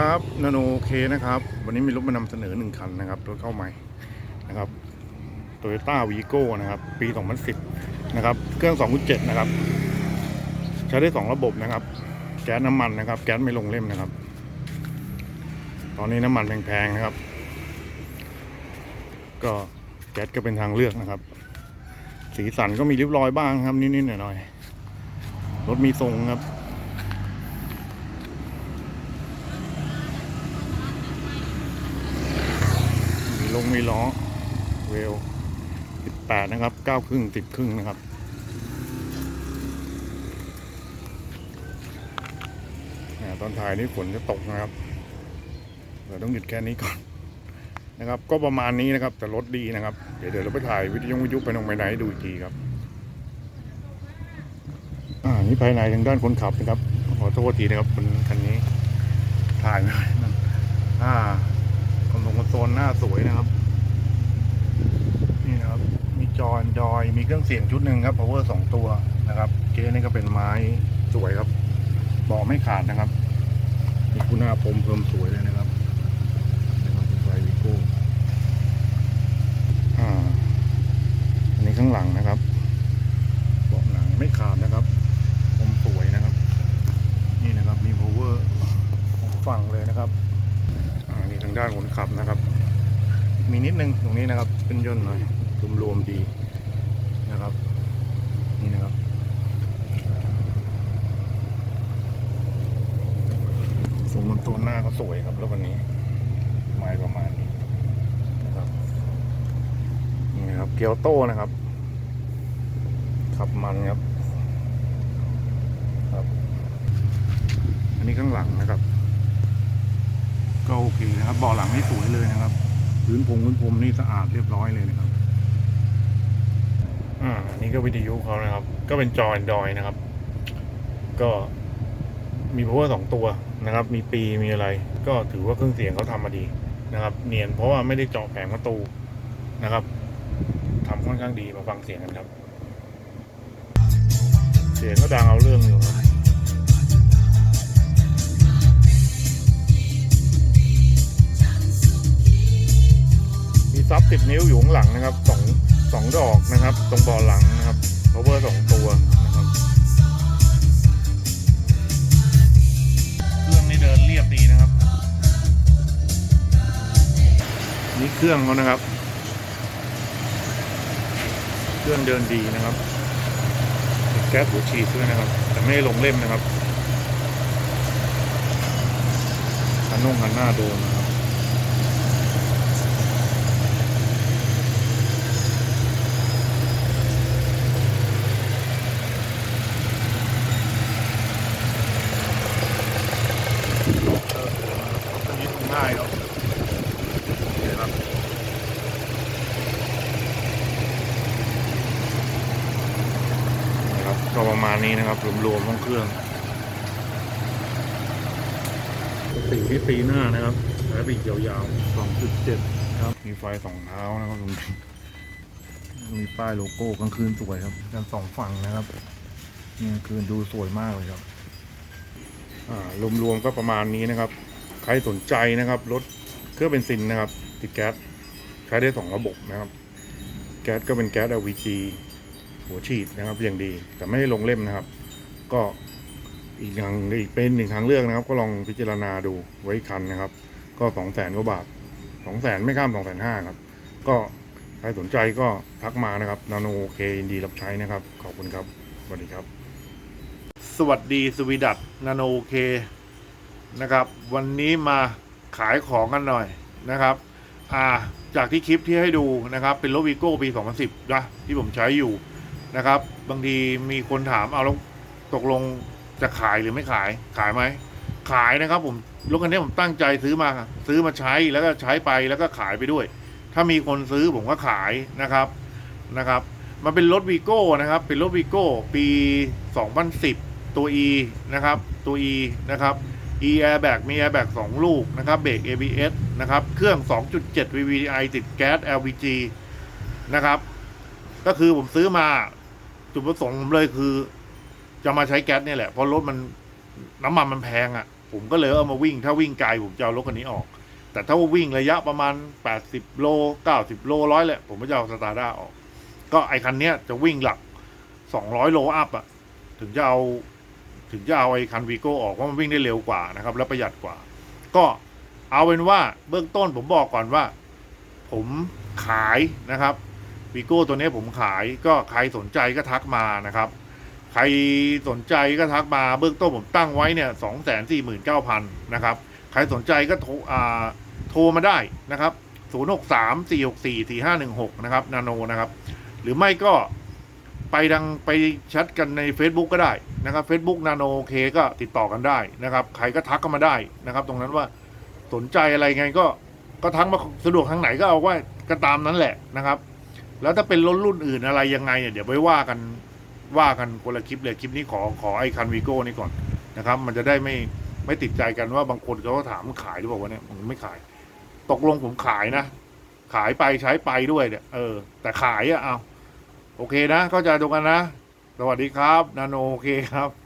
ครับนาโนเคนะครับ วันนี้มีรถมานำเสนอหนึ่งคันนะครับรถเข้าใหม่นะครับโตโยต้าวีโก้นะครับ ปี 2010 นะครับ เครื่อง 2.7 นะครับ ใช้ได้ 2 ระบบนะครับ แก๊สน้ำมันนะครับ แก๊สไม่ลงเล่มนะครับ ตอนนี้น้ำมันแพงๆนะครับ ก็แก๊สก็เป็นทางเลือกนะครับ สีสันก็มีริ้วรอยบ้างครับนิดๆหน่อยๆรถมีทรงครับ ลงมีล้อเวล18 นะครับ 9 ครึ่ง 10 ครึ่งนะครับเนี่ยตอนถ่ายนี่ฝนจะตกนะครับเดี๋ยวต้องหยุดแค่นี้ก่อนนะครับ ก็ประมาณนี้นะครับ แต่รถดีนะครับ เดี๋ยวเดี๋ยวเราไปถ่ายวิทยุวิทยุไปลงไปไหนดูอีกทีครับ อ่านี่ภายในทางด้านคนขับนะครับ ขอโทษทีนะครับคนคันนี้ ถ่ายไม่ได้อ่า สวยนะครับ นี่นะครับ มีจอ Android มีเครื่องเสียงชุดหนึ่งครับ power สองตัวนะครับ เกสนี่ก็เป็นไม้สวยครับเบาะไม่ขาดนะครับ มีคุณาพรมเพิ่มสวยเลยนะครับนะครับเป็นไฟวิโก้อ่าอันนี้ข้างหลังนะครับเบาะหนังไม่ขาดนะครับพรมสวยนะครับ นี่นะครับมี power ของฝั่งเลยนะครับอ่านี่ทางด้านคนขับนะครับ มีนิดนึงตรงนี้นะครับขึ้นย่นหน่อยรวมๆดีนะครับนี่นะครับสมมติตัวหน้าก็สวยครับแล้ววันนี้ไม้ประมาณนี้นะครับนี่นะครับเกียวโต้นะครับขับมันครับครับ อันนี้ข้างหลังนะครับ ก็โอเคนะครับเบาะหลังนี่สวยเลยนะครับ พื้นพงพื้นพรมนี่สะอาดเรียบร้อยเลยนะครับ อ่า นี่ก็วิทยุเขานะครับ ก็เป็นจอ Android นะครับ ก็มี power สองตัวนะครับ มีปีมีอะไร ก็ถือว่าเครื่องเสียงเขาทำมาดีนะครับ เนียนเพราะว่าไม่ได้เจาะแผงประตูนะครับทำค่อนข้างดีมาฟังเสียงกันครับ เสียงก็ดังเอาเรื่องอยู่ครับ มีซับสิบนิ้วอยู่ข้างหลังนะครับสองสองดอกนะครับ ตรงบาะหลังนะครับ power สองตัวนะครับเครื่องนี่เดินเรียบดีนะครับ นี่เครื่องเขานะครับ เครื่องเดินดีนะครับแก๊สหัวฉีดด้วยนะครับ แต่ไม่ได้ลงเล่มนะครับคันนุ่งคันหน้าโดนนะครับ อันนี้ทำง่ายครับเห็นครับนะครับ ก็ประมาณนี้นะครับรวมๆห้องเครื่องสีที่ตีหน้านะครับและปีกยาวๆ2.7 ครับ มีไฟสองเท้านะครับตรงนี้มีป้ายโลโก้กลางคืนสวยครับกันสองฝั่งนะครับนี่กลางคืนดูสวยมากเลยครับอ่ารวมๆก็ประมาณนี้นะครับ ใครสนใจนะครับรถเครื่องเบนซินนะครับ ติดแก๊สใช้ได้สองระบบนะครับ แก๊สก็เป็นแก๊ส LPG หัวฉีดนะครับอย่างดี แต่ไม่ได้ลงเล่มนะครับ ก็อีกอย่างอีกเป็นหนึ่งทางเลือกนะครับ ก็ลองพิจารณาดูไว้คันนะครับ ก็สองแสนกว่าบาทสองแสนไม่ข้ามสองแสนห้าครับ ก็ใครสนใจก็ทักมานะครับนาโนโอเคยินดีรับใช้นะครับ ขอบคุณครับสวัสดีครับ สวัสดีสวีดัตนาโนโอเคนะครับ วันนี้มาขายของกันหน่อยนะครับอ่าจากที่คลิปที่ให้ดูนะครับ เป็นรถวีโก้ปี 2010นะที่ผมใช้อยู่ นะครับ บางทีมีคนถามเอาแล้วตกลงจะขายหรือไม่ขายขายไหมขายนะครับผมรถคันนี้ผมตั้งใจซื้อมาซื้อมาใช้แล้วก็ใช้ไปแล้วก็ขายไปด้วย ถ้ามีคนซื้อผมก็ขายนะครับนะครับมันเป็นรถวีโก้นะครับ เป็นรถวีโก้ปี 2010 ตัว E นะครับ ตัว E นะครับ e airbag มี airbag 2 ลูกนะครับเบรก ABS นะครับเครื่อง 2.7 VVTi ติดแก๊ส LPG นะครับ ก็คือผมซื้อมา จุดประสงค์ผมเลยคือ จะมาใช้แก๊สเนี่ยแหละเพราะรถมันน้ำมันมันแพงอะ่ะ ผมก็เลยเอามาวิ่ง ถ้าวิ่งไกลผมจะเอารถคันนี้ออก แต่ถ้าว่าวิ่งระยะประมาณ 80 โล 90 โลร้อยแหละ ผมก็จะเอาสตาร์ด้าออก ก็ไอคันเนี้ยจะวิ่งหลัก 200 โลอัพอะถึงจะเอาถึงจะเอาไอคันวีโก้ออกเพราะมันวิ่งได้เร็วกว่านะครับ และประหยัดกว่า ก็เอาเป็นว่าเบื้องต้นผมบอกก่อนว่า ผมขายนะครับ วีโก้ตัวนี้ผมขายก็ใครสนใจก็ทักมานะครับ ใครสนใจก็ทักมาเบื้องต้นผมตั้งไว้เนี่ยสองแสนสี่หมื่นเก้าพันนะครับ ใครสนใจก็โทรอ่าโทรมาได้นะครับศูนย์หกสามสี่หกสี่สี่ห้าหนึ่งหกนะครับนาโนนะครับ หรือไม่ก็ไปดังไปแชทกันใน Facebook ก็ได้นะครับ Facebook นาโนโอเคก็ติดต่อกันได้นะครับ ใครก็ทักกันมาได้นะครับ ตรงนั้นว่าสนใจอะไรไงก็ก็ทักมาสะดวกทางไหนก็เอาว่าก็ตามนั้นแหละนะครับ แล้วถ้าเป็นรถรุ่นอื่นอะไรยังไงเนี่ยเดี๋ยวไปว่ากันว่ากันคนละคลิปเลยคลิปนี้ขอขอไอคันวีโก้นี่ก่อนนะครับ มันจะได้ไม่ไม่ติดใจกันว่าบางคนเขาก็ถามขายหรือเปล่าวะเนี่ยผมไม่ขาย ตกลงผมขายนะ ขายไปใช้ไปด้วยเนี่ยเออ แต่ขายอะเอาโอเคนะเข้าใจตรงกันนะ สวัสดีครับ นาโนโอเคครับ